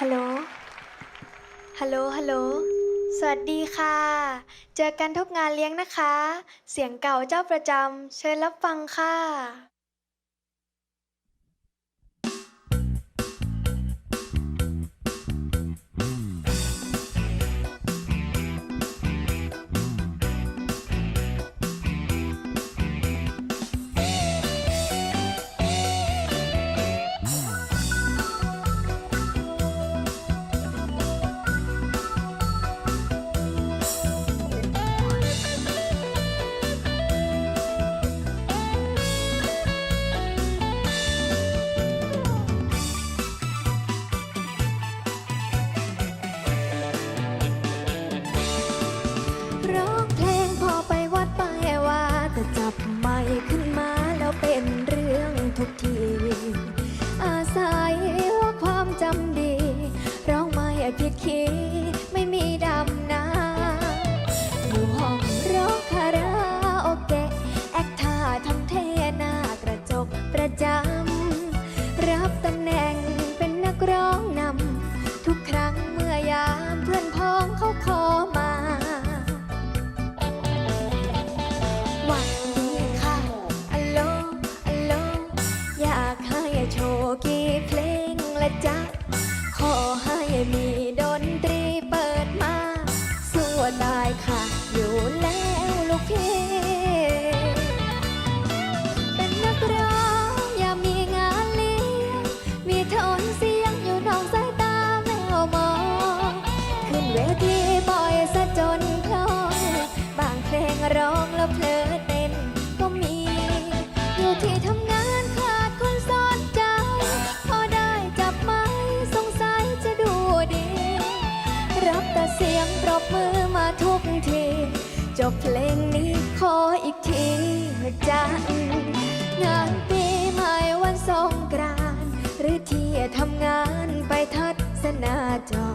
ฮัลโหล ฮัลโหล ฮัลโหล สวัสดีค่ะ เจอกันทุกงานเลี้ยงนะคะ เสียงเก่าเจ้าประจำ เชิญรับฟังค่ะ บเพลงนี้ขออีกทีนะจัะงานปีใหม่วันสงกรานหรือที่ทำงานไปทัศนาจอ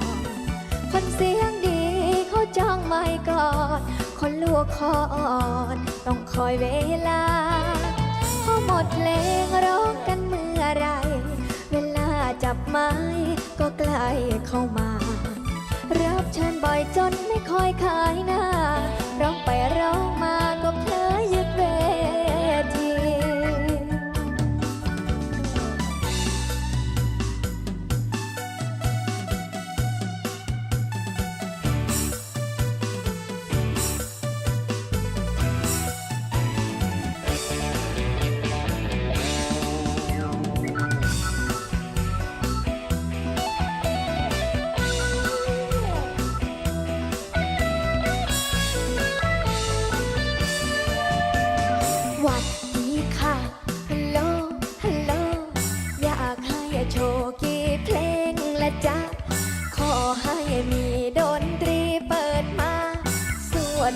คนเสียงดีเขาจ้องไม่กอดคนลูกคออ่อนต้องคอยเวลาพอหมดเพลงร้องกันเมื่อไร เวลาจับไม้ก็ใกล้เข้ามา รับเชิญบ่อยจนไม่ค่อยเข้า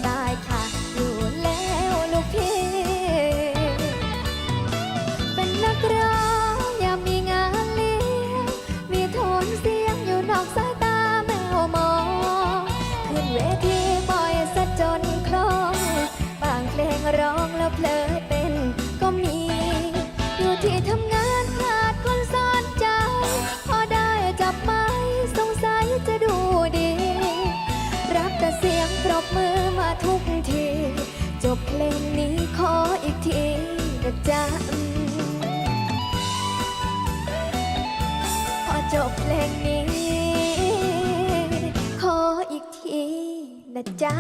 night. จบเพลงนี้ ขออีกทีนะจ๊ะ